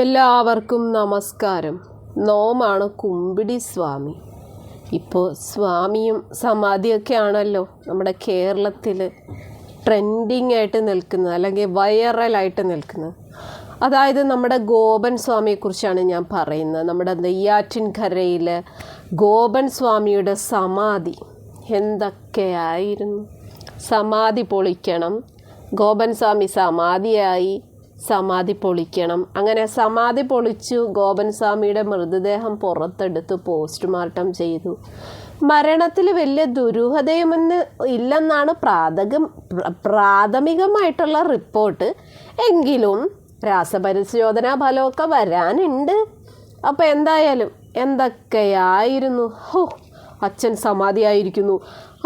എല്ലാവർക്കും നമസ്കാരം. നോമാണ് കുമ്പിടി സ്വാമി. ഇപ്പോൾ സ്വാമിയും സമാധിയൊക്കെ ആണല്ലോ നമ്മുടെ കേരളത്തിൽ ട്രെൻഡിങ് ആയിട്ട് നിൽക്കുന്നത് അല്ലെങ്കിൽ വൈറലായിട്ട് നിൽക്കുന്നത്. അതായത് നമ്മുടെ ഗോപൻ സ്വാമിയെക്കുറിച്ചാണ് ഞാൻ പറയുന്നത്. നമ്മുടെ നെയ്യാറ്റിൻകരയിൽ ഗോപൻ സ്വാമിയുടെ സമാധി എന്തൊക്കെയായിരുന്നു? സമാധി പൊളിക്കണം. ഗോപൻ സ്വാമി സമാധിയായി. സമാധി പൊളിക്കണം. അങ്ങനെ സമാധി പൊളിച്ചു ഗോപൻ സ്വാമിയുടെ മൃതദേഹം പുറത്തെടുത്ത് പോസ്റ്റ്മോർട്ടം ചെയ്തു. മരണത്തിൽ വലിയ ദുരൂഹതയുമെന്ന് ഇല്ലെന്നാണ് പ്രാഥകം പ്രാഥമികമായിട്ടുള്ള റിപ്പോർട്ട്. എങ്കിലും രാസപരിശോധനാ ഫലമൊക്കെ വരാനുണ്ട്. അപ്പോൾ എന്തായാലും എന്തൊക്കെയായിരുന്നു? ഹോ അച്ഛൻ സമാധിയായിരിക്കുന്നു.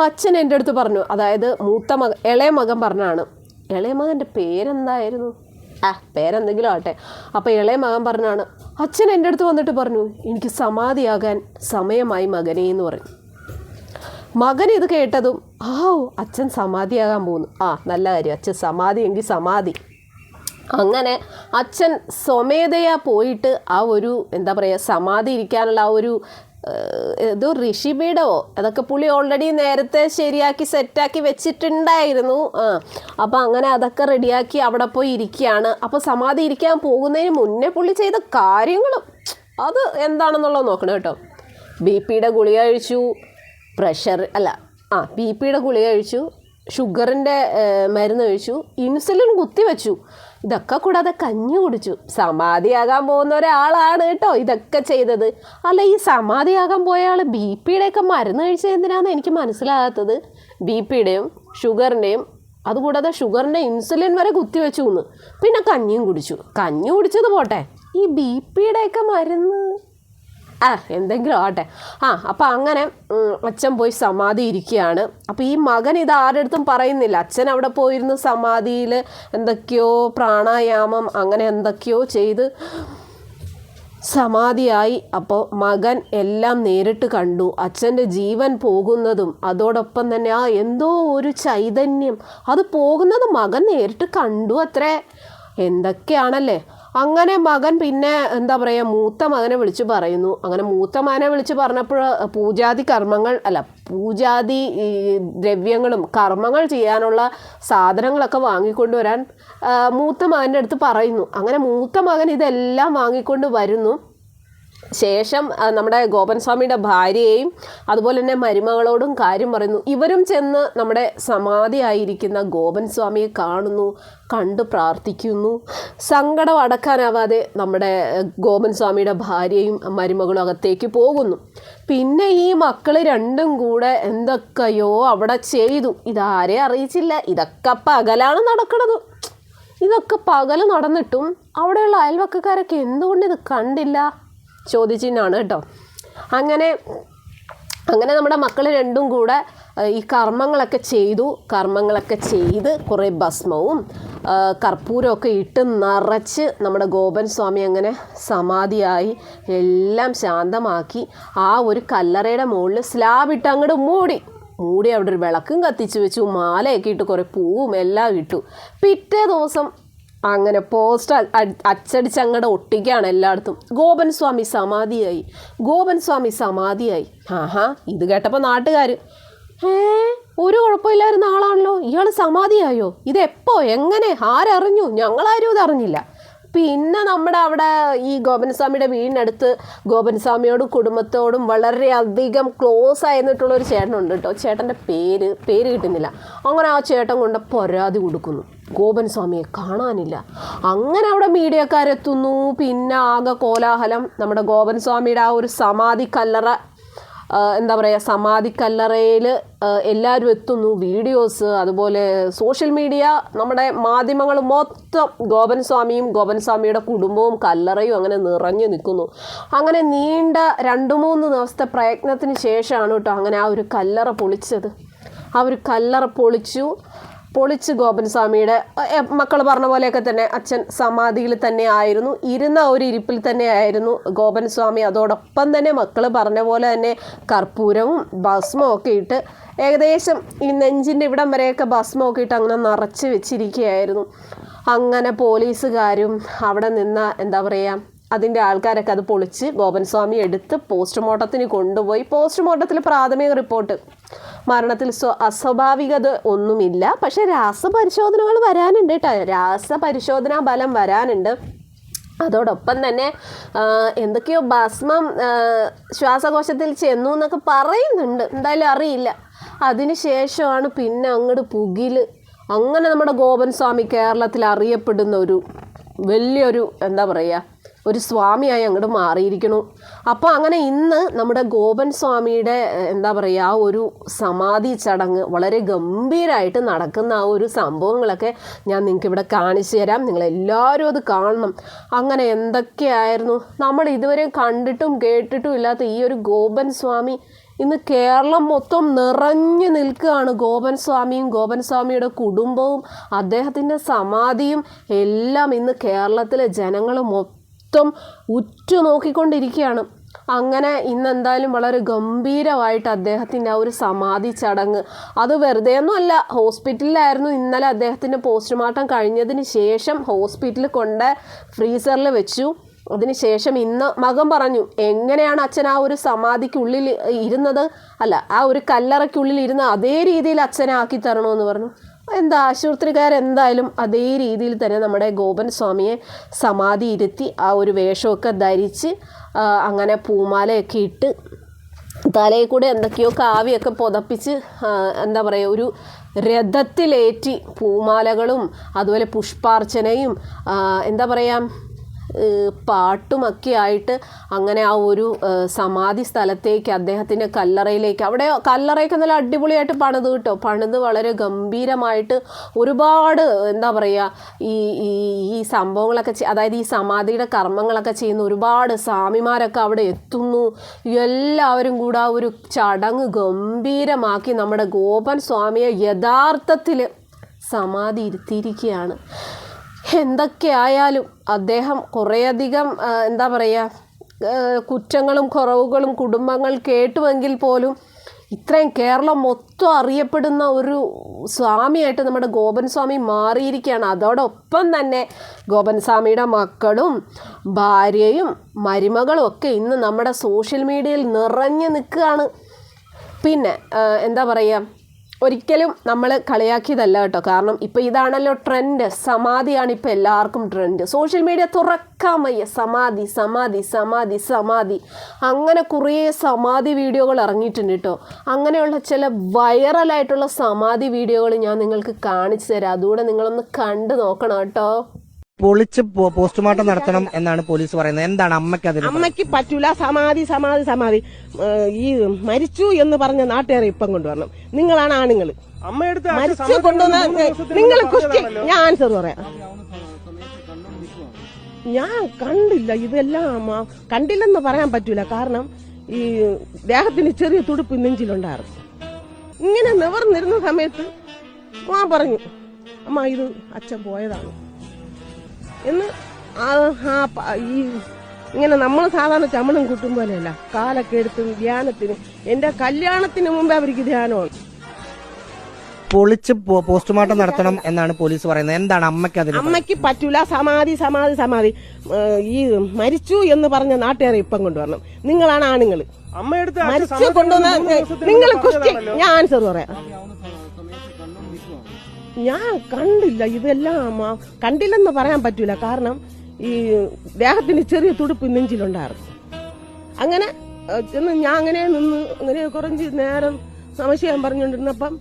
അച്ഛൻ എന്റെ അടുത്ത് പറഞ്ഞു. അതായത് മൂത്ത മകൻ ഇളയ മകൻ പറഞ്ഞാണ്. ഇളയ മകന്റെ പേരെന്തായിരുന്നു? ആ പേരെന്തെങ്കിലും ആട്ടെ അപ്പോൾ ഇളയ മകൻ പറഞ്ഞാണ് അച്ഛൻ എന്റെ അടുത്ത് വന്നിട്ട് പറഞ്ഞു എനിക്ക് സമാധിയാകാൻ സമയമായി മകനെ എന്ന് പറഞ്ഞു. മകൻ ഇത് കേട്ടതും ആ അച്ഛൻ സമാധിയാകാൻ പോകുന്നു. ആ നല്ല കാര്യം അച്ഛൻ സമാധി എങ്കിൽ സമാധി. അങ്ങനെ അച്ഛൻ സ്വമേധയാ പോയിട്ട് ആ ഒരു എന്താ പറയുക സമാധി ഇരിക്കാനുള്ള ആ ഒരു ഏതോ ഋഷിപീഠമോ? അതൊക്കെ പുള്ളി ഓൾറെഡി നേരത്തെ ശരിയാക്കി സെറ്റാക്കി വെച്ചിട്ടുണ്ടായിരുന്നു. ആ അപ്പോൾ അങ്ങനെ അതൊക്കെ റെഡിയാക്കി അവിടെ പോയി ഇരിക്കുകയാണ്. അപ്പോൾ സമാധി ഇരിക്കാൻ പോകുന്നതിന് മുന്നേ പുള്ളി ചെയ്ത കാര്യങ്ങളും അത് എന്താണെന്നുള്ളത് നോക്കണം കേട്ടോ. ബി പിയുടെ ഗുളിക കഴിച്ചു പ്രഷർ അല്ല ആ ബി പിയുടെ ഗുളിക കഴിച്ചു ഷുഗറിന്റെ മരുന്ന് കഴിച്ചു ഇൻസുലിൻ കുത്തിവെച്ചു. ഇതൊക്കെ കൂടാതെ കഞ്ഞി കുടിച്ചു. സമാധിയാകാൻ പോകുന്ന ഒരാളാണ് കേട്ടോ ഇതൊക്കെ ചെയ്തത്. അല്ല ഈ സമാധിയാകാൻ പോയ ആൾ ബി പിയുടെ ഒക്കെ മരുന്ന് കഴിച്ച എനിക്ക് മനസ്സിലാകാത്തത്. ബി പിയുടെയും ഷുഗറിന്റെയും അതുകൂടാതെ ഷുഗറിന്റെ ഇൻസുലിൻ വരെ കുത്തിവെച്ചു എന്ന് പിന്നെ കഞ്ഞിയും കുടിച്ചു. കഞ്ഞി കുടിച്ചത് പോട്ടെ. ഈ ബി പിയുടെയൊക്കെ മരുന്ന് ആ എന്തെങ്കിലും ആട്ടെ ആ അപ്പം അങ്ങനെ അച്ഛൻ പോയി സമാധി ഇരിക്കുകയാണ്. അപ്പം ഈ മകൻ ഇത് ആരുടെ അടുത്തും പറയുന്നില്ല. അച്ഛൻ അവിടെ പോയിരുന്ന് സമാധിയിൽ എന്തൊക്കെയോ പ്രാണായാമം അങ്ങനെ എന്തൊക്കെയോ ചെയ്ത് സമാധിയായി. അപ്പോൾ മകൻ എല്ലാം നേരിട്ട് കണ്ടു. അച്ഛന്റെ ജീവൻ പോകുന്നതും അതോടൊപ്പം തന്നെ ആ എന്തോ ഒരു ചൈതന്യം. അത് പോകുന്നത് മകൻ നേരിട്ട് കണ്ടു അത്രേ. എന്തൊക്കെയാണല്ലേ? അങ്ങനെ മകൻ പിന്നെ എന്താ പറയുക മൂത്ത മകനെ വിളിച്ച് പറയുന്നു. അങ്ങനെ മൂത്ത മകനെ വിളിച്ച് പറഞ്ഞപ്പോൾ പൂജാതി കർമ്മങ്ങൾ അല്ല പൂജാതി ദ്രവ്യങ്ങളും കർമ്മങ്ങൾ ചെയ്യാനുള്ള സാധനങ്ങളൊക്കെ വാങ്ങിക്കൊണ്ടുവരാൻ മൂത്ത മകന്റെ അടുത്ത് പറയുന്നു. അങ്ങനെ മൂത്ത മകൻ ഇതെല്ലാം വാങ്ങിക്കൊണ്ട് വരുന്നു. ശേഷം നമ്മുടെ ഗോപൻ സ്വാമിയുടെ ഭാര്യയെയും അതുപോലെ തന്നെ മരുമകളോടും കാര്യം പറയുന്നു. ഇവരും ചെന്ന് നമ്മുടെ സമാധിയായിരിക്കുന്ന ഗോപൻ സ്വാമിയെ കാണുന്നു കണ്ടു പ്രാർത്ഥിക്കുന്നു. സങ്കടം അടക്കാനാവാതെ നമ്മുടെ ഗോപൻ സ്വാമിയുടെ ഭാര്യയും മരുമകളും അകത്തേക്ക് പോകുന്നു. പിന്നെ ഈ മക്കൾ രണ്ടും കൂടെ എന്തൊക്കെയോ അവിടെ ചെയ്തു. ഇതാരെ അറിയിച്ചില്ല. ഇതൊക്കെ പകലാണ് നടക്കുന്നത് ഇതൊക്കെ പകൽ നടന്നിട്ടും അവിടെയുള്ള അയൽവക്കക്കാരൊക്കെ എന്തുകൊണ്ട് ഇത് കണ്ടില്ല? ചോദിച്ചിട്ടാണ് കേട്ടോ. അങ്ങനെ അങ്ങനെ നമ്മുടെ മക്കൾ രണ്ടും കൂടെ ഈ കർമ്മങ്ങളൊക്കെ ചെയ്തു കർമ്മങ്ങളൊക്കെ ചെയ്ത് കുറേ ഭസ്മവും കർപ്പൂരമൊക്കെ ഇട്ട് നിറച്ച് നമ്മുടെ ഗോപൻ സ്വാമി അങ്ങനെ സമാധിയായി എല്ലാം ശാന്തമാക്കി ആ ഒരു കല്ലറയുടെ മുകളിൽ സ്ലാബ് ഇട്ട് അങ്ങോട്ട് മൂടി. മൂടി അവിടെ ഒരു വിളക്കും കത്തിച്ച് വെച്ചു മാലയൊക്കെ ഇട്ട് കുറേ പൂവും എല്ലാം ഇട്ടു. പിറ്റേ ദിവസം അങ്ങനെ പോസ്റ്റ് അച്ചടിച്ച് അങ്ങോട്ട് ഒട്ടിക്കുകയാണ് എല്ലായിടത്തും. ഗോപൻ സ്വാമി സമാധിയായി. ഗോപൻ സ്വാമി സമാധിയായി. ആഹാ ഇത് കേട്ടപ്പോൾ നാട്ടുകാർ ഏ ഒരു കുഴപ്പമില്ലായിരുന്ന ആളാണല്ലോ. ഇയാൾ സമാധിയായോ? ഇതെപ്പോ എങ്ങനെ? ആരറിഞ്ഞു? ഞങ്ങളാരും ഇത് അറിഞ്ഞില്ല. പിന്നെ നമ്മുടെ അവിടെ ഈ ഗോപൻസ്വാമിയുടെ വീടിനടുത്ത് ഗോപൻസ്വാമിയോടും കുടുംബത്തോടും വളരെയധികം ക്ലോസ് ആയിരുന്നിട്ടുള്ള ഒരു ചേട്ടനുണ്ട് കേട്ടോ. ചേട്ടന്റെ പേര് പേര് കിട്ടുന്നില്ല. അങ്ങനെ ആ ചേട്ടൻ കൊണ്ട് പരാതി കൊടുക്കുന്നു. ഗോപൻ സ്വാമിയെ കാണാനില്ല. അങ്ങനെ അവിടെ മീഡിയക്കാരെത്തുന്നു. പിന്നെ ആകെ കോലാഹലം നമ്മുടെ ഗോപൻ സ്വാമിയുടെ ആ ഒരു സമാധി കല്ലറ എന്താ പറയുക സമാധി കല്ലറയിൽ എല്ലാവരും എത്തുന്നു. വീഡിയോസ് അതുപോലെ സോഷ്യൽ മീഡിയ നമ്മുടെ മാധ്യമങ്ങൾ മൊത്തം ഗോപൻ സ്വാമിയും ഗോപൻ സ്വാമിയുടെ കുടുംബവും കല്ലറയും അങ്ങനെ നിറഞ്ഞു നിൽക്കുന്നു. അങ്ങനെ നീണ്ട രണ്ട് മൂന്ന് ദിവസത്തെ പ്രയത്നത്തിന് ശേഷമാണ് കേട്ടോ അങ്ങനെ ആ ഒരു കല്ലറ പൊളിച്ചത്. ആ ഒരു കല്ലറ പൊളിച്ചു. പൊളിച്ച് ഗോപൻ സ്വാമിയുടെ മക്കൾ പറഞ്ഞ പോലെയൊക്കെ തന്നെ അച്ഛൻ സമാധിയിൽ തന്നെ ആയിരുന്നു. ഇരുന്ന ഒരു ഇരിപ്പിൽ തന്നെ ആയിരുന്നു ഗോപൻ സ്വാമി അതോടൊപ്പം തന്നെ മക്കൾ പറഞ്ഞ പോലെ തന്നെ കർപ്പൂരവും ഭസ്മവും ഒക്കെ ഇട്ട് ഏകദേശം ഈ നെഞ്ചിന്റെ ഇവിടം വരെയൊക്കെ ഭസ്മമൊക്കെ ഇട്ട് അങ്ങനെ നിറച്ച് വെച്ചിരിക്കുകയായിരുന്നു. അങ്ങനെ പോലീസുകാരും അവിടെ നിന്ന എന്താ പറയുക അതിന്റെ ആൾക്കാരൊക്കെ അത് പൊളിച്ച് ഗോപൻ സ്വാമി എടുത്ത് പോസ്റ്റ്മോർട്ടത്തിന് കൊണ്ടുപോയി. പോസ്റ്റ്മോർട്ടത്തിൽ പ്രാഥമിക റിപ്പോർട്ട്. മരണത്തിൽ സ്വ അസ്വാഭാവികത ഒന്നുമില്ല. പക്ഷേ രാസപരിശോധനകൾ വരാനുണ്ട് കേട്ടോ രാസപരിശോധനാ ബലം വരാനുണ്ട്. അതോടൊപ്പം തന്നെ എന്തൊക്കെയോ ഭസ്മം ശ്വാസകോശത്തിൽ ചെന്നു എന്നൊക്കെ പറയുന്നുണ്ട്. എന്തായാലും അറിയില്ല. അതിനുശേഷമാണ് പിന്നെ അങ്ങോട്ട് പുകിൽ അങ്ങനെ നമ്മുടെ ഗോപൻ സ്വാമി കേരളത്തിൽ അറിയപ്പെടുന്ന ഒരു വലിയൊരു എന്താ പറയുക ഒരു സ്വാമിയായി അങ്ങോട്ട് മാറിയിരിക്കണു അപ്പോൾ അങ്ങനെ ഇന്ന് നമ്മുടെ ഗോപൻ സ്വാമിയുടെ എന്താ പറയുക ആ ഒരു സമാധി ചടങ്ങ് വളരെ ഗംഭീരമായിട്ട് നടക്കുന്ന ആ ഒരു സംഭവങ്ങളൊക്കെ ഞാൻ നിങ്ങൾക്ക് ഇവിടെ കാണിച്ചു തരാം. നിങ്ങളെല്ലാവരും അത് കാണണം. അങ്ങനെ എന്തൊക്കെയായിരുന്നു? നമ്മൾ ഇതുവരെ കണ്ടിട്ടും കേട്ടിട്ടും ഇല്ലാത്ത ഈ ഒരു ഗോപൻ സ്വാമി ഇന്ന് കേരളം മൊത്തം നിറഞ്ഞു നിൽക്കുകയാണ്. ഗോപൻ സ്വാമിയും ഗോപൻ സ്വാമിയുടെ കുടുംബവും അദ്ദേഹത്തിന്റെ സമാധിയും എല്ലാം ഇന്ന് കേരളത്തിലെ ജനങ്ങൾ മൊത്തം ഉറ്റു നോക്കിക്കൊണ്ടിരിക്കുകയാണ് അങ്ങനെ ഇന്ന് എന്തായാലും വളരെ ഗംഭീരമായിട്ട് അദ്ദേഹത്തിന്റെ ആ ഒരു സമാധി ചടങ്ങ്. അത് വെറുതെ ഒന്നുമല്ല ഹോസ്പിറ്റലിലായിരുന്നു ഇന്നലെ അദ്ദേഹത്തിന്റെ പോസ്റ്റ്മോർട്ടം കഴിഞ്ഞതിന് ശേഷം ഹോസ്പിറ്റലിൽ കൊണ്ട് ഫ്രീസറിൽ വെച്ചു. അതിനുശേഷം ഇന്ന് മകൻ പറഞ്ഞു എങ്ങനെയാണ് അച്ഛൻ ആ ഒരു സമാധിക്കുള്ളിൽ ഇരുന്നത്? അല്ല ആ ഒരു കല്ലറയ്ക്കുള്ളിൽ ഇരുന്ന് അതേ രീതിയിൽ അച്ഛനെ ആക്കി തരണമെന്ന് പറഞ്ഞു. എന്താ ആശുപത്രിക്കാരെന്തായാലും അതേ രീതിയിൽ തന്നെ നമ്മുടെ ഗോപൻ സ്വാമിയെ സമാധി ഇരുത്തി ആ ഒരു വേഷമൊക്കെ ധരിച്ച് അങ്ങനെ പൂമാലയൊക്കെ ഇട്ട് തലയിൽ കൂടെ എന്തൊക്കെയോ കാവിയൊക്കെ പുതപ്പിച്ച് എന്താ പറയുക ഒരു രഥത്തിലേറ്റി പൂമാലകളും അതുപോലെ പുഷ്പാർച്ചനയും എന്താ പറയുക പാട്ടുമൊക്കെ ആയിട്ട് അങ്ങനെ ആ ഒരു സമാധി സ്ഥലത്തേക്ക് അദ്ദേഹത്തിന്റെ കല്ലറയിലേക്ക് അവിടെ കല്ലറയൊക്കെ നല്ല അടിപൊളിയായിട്ട് പണിത് കിട്ടോ. പണിത് വളരെ ഗംഭീരമായിട്ട് ഒരുപാട് എന്താ പറയുക ഈ ഈ ഈ സംഭവങ്ങളൊക്കെ അതായത് ഈ സമാധിയുടെ കർമ്മങ്ങളൊക്കെ ചെയ്യുന്ന ഒരുപാട് സ്വാമിമാരൊക്കെ അവിടെ എത്തുന്നു. എല്ലാവരും കൂടെ ആ ഒരു ചടങ്ങ് ഗംഭീരമാക്കി നമ്മുടെ ഗോപൻ സ്വാമിയെ യഥാർത്ഥത്തിൽ സമാധി ഇരുത്തിയിരിക്കുകയാണ് എന്തൊക്കെയായാലും അദ്ദേഹം കുറേയധികം എന്താ പറയുക കുറ്റങ്ങളും കുറവുകളും കുടുംബങ്ങൾ കേട്ടുവെങ്കിൽ പോലും ഇത്രയും കേരളം മൊത്തം അറിയപ്പെടുന്ന ഒരു സ്വാമിയായിട്ട് നമ്മുടെ ഗോപൻ സ്വാമി മാറിയിരിക്കുകയാണ്. അതോടൊപ്പം തന്നെ ഗോപൻ സ്വാമിയുടെ മക്കളും ഭാര്യയും മരുമകളും ഒക്കെ ഇന്ന് നമ്മുടെ സോഷ്യൽ മീഡിയയിൽ നിറഞ്ഞു നിൽക്കുകയാണ്. പിന്നെ എന്താ പറയുക ഒരിക്കലും നമ്മൾ കളിയാക്കിയതല്ല കേട്ടോ. കാരണം ഇപ്പോൾ ഇതാണല്ലോ ട്രെൻഡ് സമാധിയാണ് ഇപ്പോൾ എല്ലാവർക്കും ട്രെൻഡ് സോഷ്യൽ മീഡിയ തുറക്കാൻ വയ്യ. സമാധി സമാധി സമാധി സമാധി. അങ്ങനെ കുറേ സമാധി വീഡിയോകൾ ഇറങ്ങിയിട്ടുണ്ട് കേട്ടോ. അങ്ങനെയുള്ള ചില വൈറലായിട്ടുള്ള സമാധി വീഡിയോകൾ ഞാൻ നിങ്ങൾക്ക് കാണിച്ചു തരാം. അതുകൂടെ നിങ്ങളൊന്ന് കണ്ടു നോക്കണം കേട്ടോ. പൊളിച്ച് പോസ്റ്റ്മോർട്ടം നടത്തണം എന്നാണ് പോലീസ് പറയുന്നത്. എന്താണ് അമ്മയ്ക്ക് അതിന് അമ്മയ്ക്ക് പറ്റൂല. സമാധി സമാധി സമാധി. ഈ മരിച്ചു എന്ന് പറഞ്ഞ നാട്ടുകാരെ ഇപ്പം കൊണ്ടുവരണം. നിങ്ങളാണ് ആണുങ്ങൾ. മരിച്ചു കൊണ്ടുവന്ന നിങ്ങൾ ക്വസ്റ്റ്യൻ ഞാൻ ആൻസർ പറയാം. ഞാൻ കണ്ടില്ല. ഇതെല്ലാം ആ- കണ്ടില്ലെന്ന് പറയാൻ പറ്റൂല. കാരണം ഈ ദേഹത്തിന് ചെറിയ തുടുപ്പ് നെഞ്ചിലുണ്ടായിരുന്നു. ഇങ്ങനെ നിവർന്നിരുന്ന സമയത്ത് ഞാൻ പറഞ്ഞു അമ്മ ഇത് അച്ഛൻ പോയതാണ്. എന്ന് ഈ ഇങ്ങനെ നമ്മൾ സാധാരണ ചമണം കൂട്ടും പോലെയല്ല. കാലൊക്കെ എടുത്തും ധ്യാനത്തിന്. എന്റെ കല്യാണത്തിന് മുമ്പേ അവർക്ക് ധ്യാനമാണ്. പൊളിച്ച് പോസ്റ്റ്മോർട്ടം നടത്തണം എന്നാണ് പോലീസ് പറയുന്നത്. എന്താണ് അമ്മയ്ക്ക് അതിന് അമ്മയ്ക്ക് പറ്റൂല. സമാധി സമാധി സമാധി. ഈ മരിച്ചു എന്ന് പറഞ്ഞ നാട്ടുകാരെ ഇപ്പം കൊണ്ടുവരണം. നിങ്ങളാണ് ആണുങ്ങൾ മരിച്ചു കൊണ്ടുവന്ന നിങ്ങൾ ക്വസ്റ്റ്യൻ ഞാൻ ആൻസർ പറയാം. ഞാൻ കണ്ടില്ല ഇതെല്ലാം കണ്ടില്ലെന്ന് പറയാൻ പറ്റൂല. കാരണം ഈ ദേഹത്തിന് ചെറിയ തുടുപ്പ് നെഞ്ചിലുണ്ടായിരുന്നു. അങ്ങനെ ചെന്ന് ഞാൻ അങ്ങനെ നിന്ന് അങ്ങനെ കുറഞ്ച് നേരം സംശയം പറഞ്ഞുകൊണ്ടിരുന്നപ്പം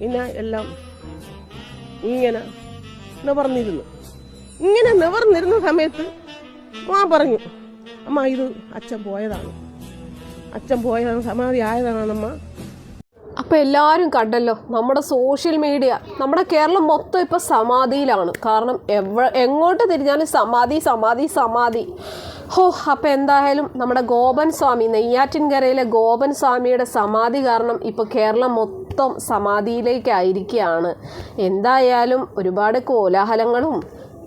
പിന്നെ എല്ലാം ഇങ്ങനെ നിവർന്നിരുന്നു. ഇങ്ങനെ നിവർന്നിരുന്ന സമയത്ത് മാ പറഞ്ഞു അമ്മ ഇത് അച്ഛൻ പോയതാണ്. അച്ഛൻ പോയതാണ് സമാധി ആയതാണമ്മ അപ്പോൾ എല്ലാവരും കണ്ടല്ലോ നമ്മുടെ സോഷ്യൽ മീഡിയ നമ്മുടെ കേരളം മൊത്തം ഇപ്പോൾ സമാധിയിലാണ്. കാരണം എവ എങ്ങോട്ട് തിരിഞ്ഞാലും സമാധി സമാധി സമാധി. ഹോ അപ്പോൾ എന്തായാലും നമ്മുടെ ഗോപൻ സ്വാമി നെയ്യാറ്റിൻകരയിലെ ഗോപൻ സ്വാമിയുടെ സമാധി കാരണം ഇപ്പോൾ കേരളം മൊത്തം സമാധിയിലേക്കായിരിക്കുകയാണ്. എന്തായാലും ഒരുപാട് കോലാഹലങ്ങളും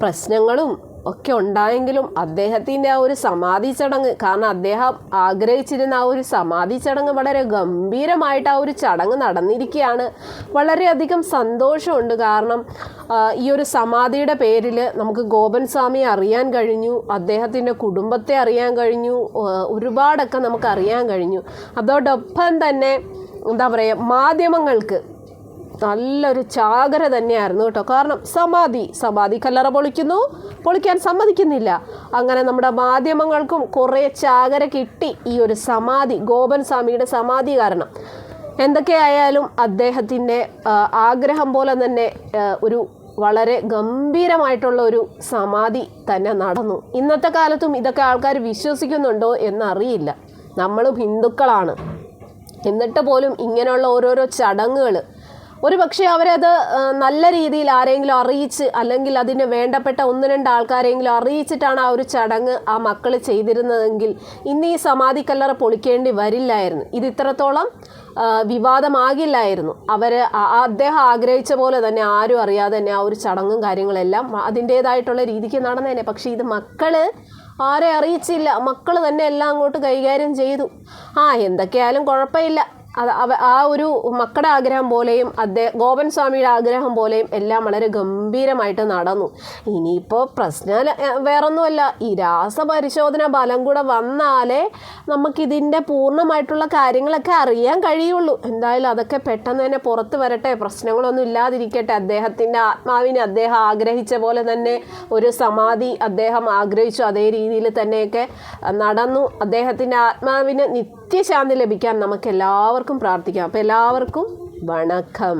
പ്രശ്നങ്ങളും ഒക്കെ ഉണ്ടായെങ്കിലും അദ്ദേഹത്തിന്റെ ആ ഒരു സമാധി ചടങ്ങ് കാരണം അദ്ദേഹം ആഗ്രഹിച്ചിരുന്ന ആ ഒരു സമാധി ചടങ്ങ് വളരെ ഗംഭീരമായിട്ട് ആ ഒരു ചടങ്ങ് നടന്നിരിക്കുകയാണ്. വളരെയധികം സന്തോഷമുണ്ട്. കാരണം ഈ ഒരു സമാധിയുടെ പേരിൽ നമുക്ക് ഗോപൻ സ്വാമിയെ അറിയാൻ കഴിഞ്ഞു അദ്ദേഹത്തിന്റെ കുടുംബത്തെ അറിയാൻ കഴിഞ്ഞു ഒരുപാടൊക്കെ നമുക്ക് അറിയാൻ കഴിഞ്ഞു. അതോടൊപ്പം തന്നെ എന്താ പറയുക മാധ്യമങ്ങൾക്ക് നല്ലൊരു ചാകര തന്നെയായിരുന്നു കേട്ടോ. കാരണം സമാധി സമാധി കല്ലറ പൊളിക്കുന്നു. പൊളിക്കാൻ സമ്മതിക്കുന്നില്ല. അങ്ങനെ നമ്മുടെ മാധ്യമങ്ങൾക്കും കുറേ ചാകര കിട്ടി ഈ ഒരു സമാധി ഗോപൻ സ്വാമിയുടെ സമാധി കാരണം. എന്തൊക്കെയായാലും അദ്ദേഹത്തിന്റെ ആഗ്രഹം പോലെ തന്നെ ഒരു വളരെ ഗംഭീരമായിട്ടുള്ള ഒരു സമാധി തന്നെ നടന്നു. ഇന്നത്തെ കാലത്തും ഇതൊക്കെ ആൾക്കാർ വിശ്വസിക്കുന്നുണ്ടോ എന്നറിയില്ല. നമ്മളും ഹിന്ദുക്കളാണ്. എന്നിട്ട് പോലും ഇങ്ങനെയുള്ള ഓരോരോ ചടങ്ങുകൾ ഒരു പക്ഷേ അവരത് നല്ല രീതിയിൽ ആരെങ്കിലും അറിയിച്ച് അല്ലെങ്കിൽ അതിന് വേണ്ടപ്പെട്ട ഒന്ന് രണ്ട് ആൾക്കാരെങ്കിലും അറിയിച്ചിട്ടാണ് ആ ഒരു ചടങ്ങ് ആ മക്കൾ ചെയ്തിരുന്നതെങ്കിൽ ഇന്ന് ഈ സമാധി കല്ലറ പൊളിക്കേണ്ടി വരില്ലായിരുന്നു. ഇത് ഇത്രത്തോളം വിവാദമാകില്ലായിരുന്നു. അവർ അദ്ദേഹം ആഗ്രഹിച്ച പോലെ തന്നെ ആരും അറിയാതെ തന്നെ ആ ഒരു ചടങ്ങും കാര്യങ്ങളെല്ലാം അതിന്റേതായിട്ടുള്ള രീതിക്ക് നടന്നേനെ. പക്ഷേ ഇത് മക്കൾ ആരെ അറിയിച്ചില്ല. മക്കൾ തന്നെ എല്ലാം അങ്ങോട്ട് കൈകാര്യം ചെയ്തു. ആ എന്തൊക്കെയായാലും കുഴപ്പമില്ല. ആ ഒരു മക്കളുടെ ആഗ്രഹം പോലെയും അദ്ദേഹം ഗോപൻ സ്വാമിയുടെ ആഗ്രഹം പോലെയും എല്ലാം വളരെ ഗംഭീരമായിട്ട് നടന്നു. ഇനിയിപ്പോൾ പ്രശ്നം വേറൊന്നുമല്ല. ഈ രാസപരിശോധന ഫലം കൂടെ വന്നാലേ നമുക്കിതിന്റെ പൂർണമായിട്ടുള്ള കാര്യങ്ങളൊക്കെ അറിയാൻ കഴിയുള്ളൂ. എന്തായാലും അതൊക്കെ പെട്ടെന്ന് തന്നെ പുറത്ത് വരട്ടെ. പ്രശ്നങ്ങളൊന്നും ഇല്ലാതിരിക്കട്ടെ. അദ്ദേഹത്തിന്റെ ആത്മാവിനെ അദ്ദേഹം ആഗ്രഹിച്ച പോലെ തന്നെ ഒരു സമാധി അദ്ദേഹം ആഗ്രഹിച്ചു. അതേ രീതിയിൽ തന്നെയൊക്കെ നടന്നു. അദ്ദേഹത്തിന്റെ ആത്മാവിന് നിത്യശാന്തി ലഭിക്കാൻ നമുക്ക് എല്ലാവർക്കും പ്രാർത്ഥിക്കാം. അപ്പോൾ എല്ലാവർക്കും വണക്കം.